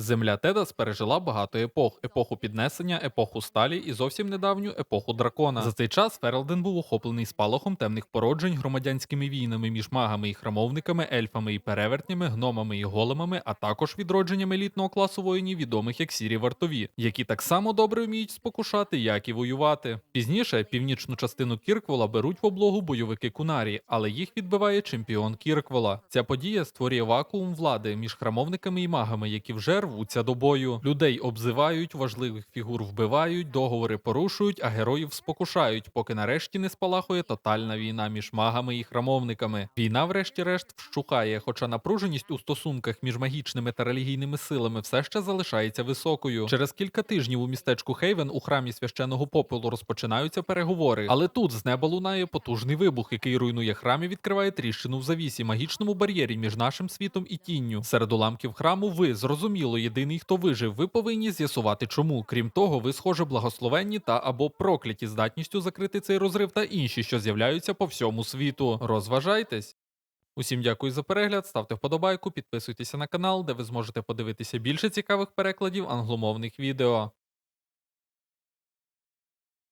Земля Тедас пережила багато епох: епоху піднесення, епоху сталі і зовсім недавню епоху дракона. За цей час Ферелден був охоплений спалахом темних породжень, громадянськими війнами між магами і храмовниками, ельфами і перевертнями, гномами і големами, а також відродженням елітного класу воїнів, відомих як сірі вартові, які так само добре вміють спокушати, як і воювати. Пізніше північну частину Кірквола беруть в облогу бойовики Кунарі, але їх відбиває чемпіон Кірквола. Ця подія створює вакуум влади між храмовниками і магами, які вже рвуться до бою. Людей обзивають, важливих фігур вбивають, договори порушують, а героїв спокушають, поки нарешті не спалахує тотальна війна між магами і храмовниками. Війна, врешті-решт, вщухає, хоча напруженість у стосунках між магічними та релігійними силами все ще залишається високою. Через кілька тижнів у містечку Хейвен у храмі священого попелу розпочинаються переговори. Але тут з неба лунає потужний вибух, який руйнує храм і відкриває тріщину в завісі, магічному бар'єрі між нашим світом і тінню. Серед уламків храму ви зрозуміло єдиний, хто вижив. Ви повинні з'ясувати, чому. Крім того, ви схоже благословенні та або прокляті здатністю закрити цей розрив та інші, що з'являються по всьому світу. Розважайтесь. Усім дякую за перегляд, ставте вподобайку, підписуйтеся на канал, де ви зможете подивитися більше цікавих перекладів англомовних відео.